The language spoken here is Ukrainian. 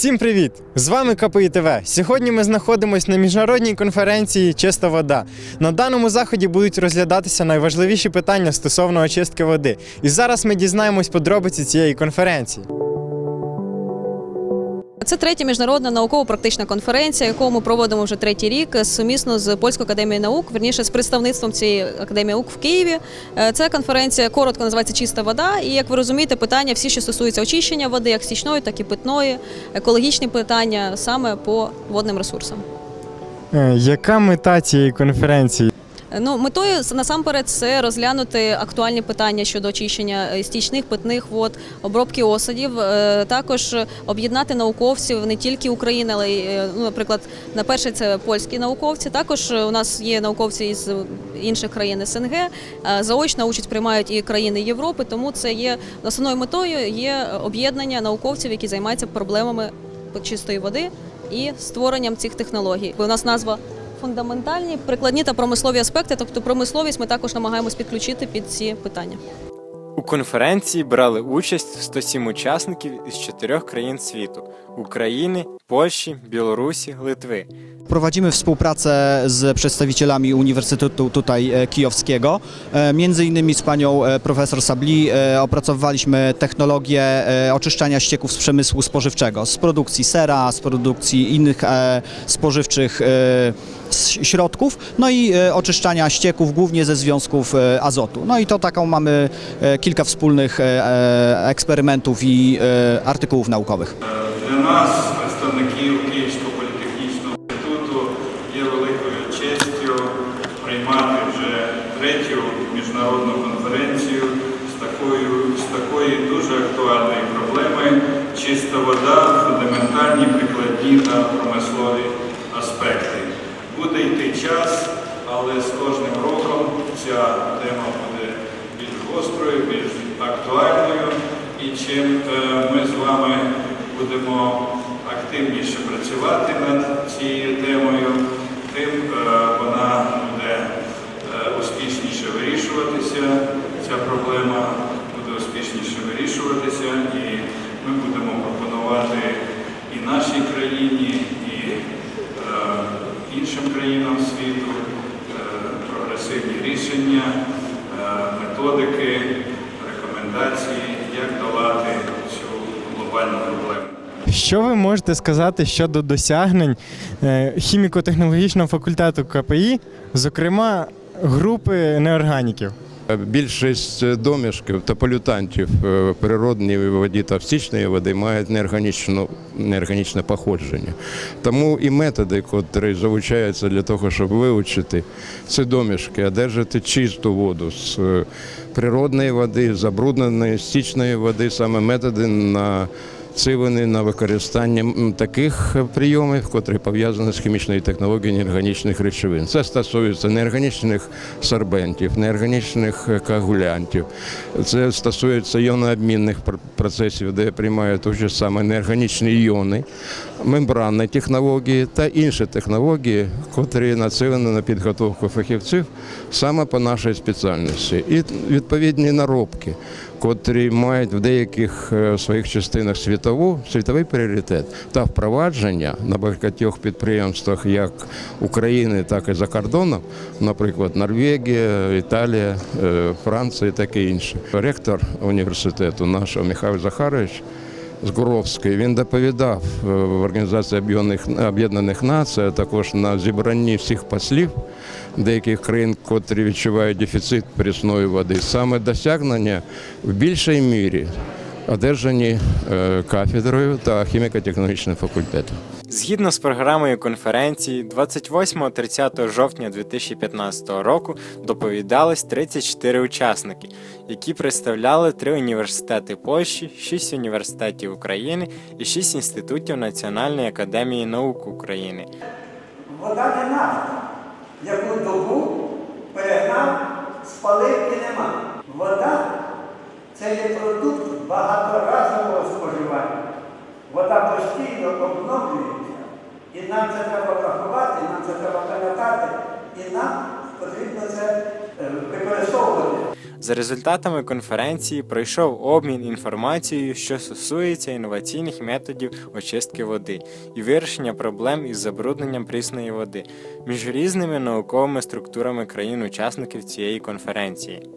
Всім привіт! З вами КПІ ТВ. Сьогодні ми знаходимося на міжнародній конференції Чиста вода. На даному заході будуть розглядатися найважливіші питання стосовно очистки води. І зараз ми дізнаємось подробиці цієї конференції. Це третя міжнародна науково-практична конференція, яку ми проводимо вже третій рік сумісно з Польською академією наук, верніше з представництвом цієї академії наук в Києві. Е, Ця конференція коротко називається Чиста вода. І як ви розумієте, питання всі, що стосуються очищення води, як стічної, так і питної, екологічні питання саме по водним ресурсам. Е, Яка мета цієї конференції? Ну, метою насамперед це розглянути актуальні питання щодо очищення е, стічних питних вод, обробки осадів. Е, Також об'єднати науковців не тільки України, але й, е, ну, наприклад, на перше це польські науковці. Також у нас є науковці із інших країн СНГ. Заочна участь приймають і країни Європи, тому це є основною метою є об'єднання науковців, які займаються проблемами чистої води і створенням цих технологій. У нас назва фундаментальні, прикладні та промислові аспекти. Тобто промисловість ми також намагаємось підключити під ці питання. У конференції брали участь 107 учасників із чотирьох країн світу: України, Польщі, Білорусі, Литви. Prowadzimy współpracę z przedstawicielami Uniwersytetu tutaj e, Kijowskiego. E, Między innymi z panią e, profesor Sabli e, opracowywaliśmy technologię e, oczyszczania ścieków z przemysłu spożywczego, z produkcji sera, z produkcji innych e, spożywczych e, s- środków, no i e, oczyszczania ścieków głównie ze związków e, azotu. No i to taką mamy e, kilka wspólnych e, e, eksperymentów i e, artykułów naukowych. Для нас, представників Київського політехнічного інституту, є великою честю приймати вже третю міжнародну конференцію з такою, з такої дуже актуальної проблеми чиста вода, фундаментальні прикладні та промислові аспекти. Буде йти час, але з кожним роком ця тема гострою, більш актуальною. І чим е, ми з вами будемо активніше працювати над цією темою, тим е, вона буде е, успішніше вирішуватися. Ця проблема буде успішніше вирішуватися, і ми будемо пропонувати і нашій країні, і іншим країнам світу прогресивні рішення, методики, рекомендації, як долати цю глобальну проблему. Що ви можете сказати щодо досягнень е, хіміко-технологічного факультету КПІ, зокрема групи неорганіків? Більшість домішків та полютантів е, природній воді та в стічної води мають неорганічну, неорганічне походження. Тому і методи, котрі залучаються для того, щоб вивчити ці домішки, одержати чисту воду з е, природної води, забрудненої стічної води, саме методи на Цивини на використання таких е, прийомів, котрі пов'язані з хімічною технологією неорганічних речовин. Це стосується неорганічних сорбентів, неорганічних кагулянтів. коагулянтів. Це стосується іонообмінних пр- процесів, де приймають саме неорганічні іони, мембранні технології та інші технології, котрі націлені на підготовку фахівців саме по нашій спеціальності. І відповідні наробки котрі мають в деяких е, своїх частинах світову, світовий пріоритет та впровадження на багатьох підприємствах як України, так і за кордоном, наприклад, Норвегія, Італія, е, Франція і таке інше. Ректор університету нашого Михайло Захарович з Гуровської він доповідав е, в Організації Об'єднаних- Об'єднаних Націй, а також на зібранні всіх послів деяких країн, котрі відчувають дефіцит прісної води, саме досягнення в більшій мірі одержані е, кафедрою та хіміко-технологічним факультетом. Згідно з програмою конференції, 28-30 жовтня 2015 року доповідались 34 учасники, які представляли три університети Польщі, 6 університетів України і 6 інститутів Національної академії наук України. Вода не нафта, яку добу перегнав, спалив нема. Вода це є продукт багаторазового споживання. Вода постійно обновлюється. І нам це треба врахувати, нам це треба пам'ятати, і нам потрібно це е, використовувати. За результатами конференції пройшов обмін інформацією, що стосується інноваційних методів очистки води і вирішення проблем із забрудненням прісної води між різними науковими структурами країн-учасників цієї конференції.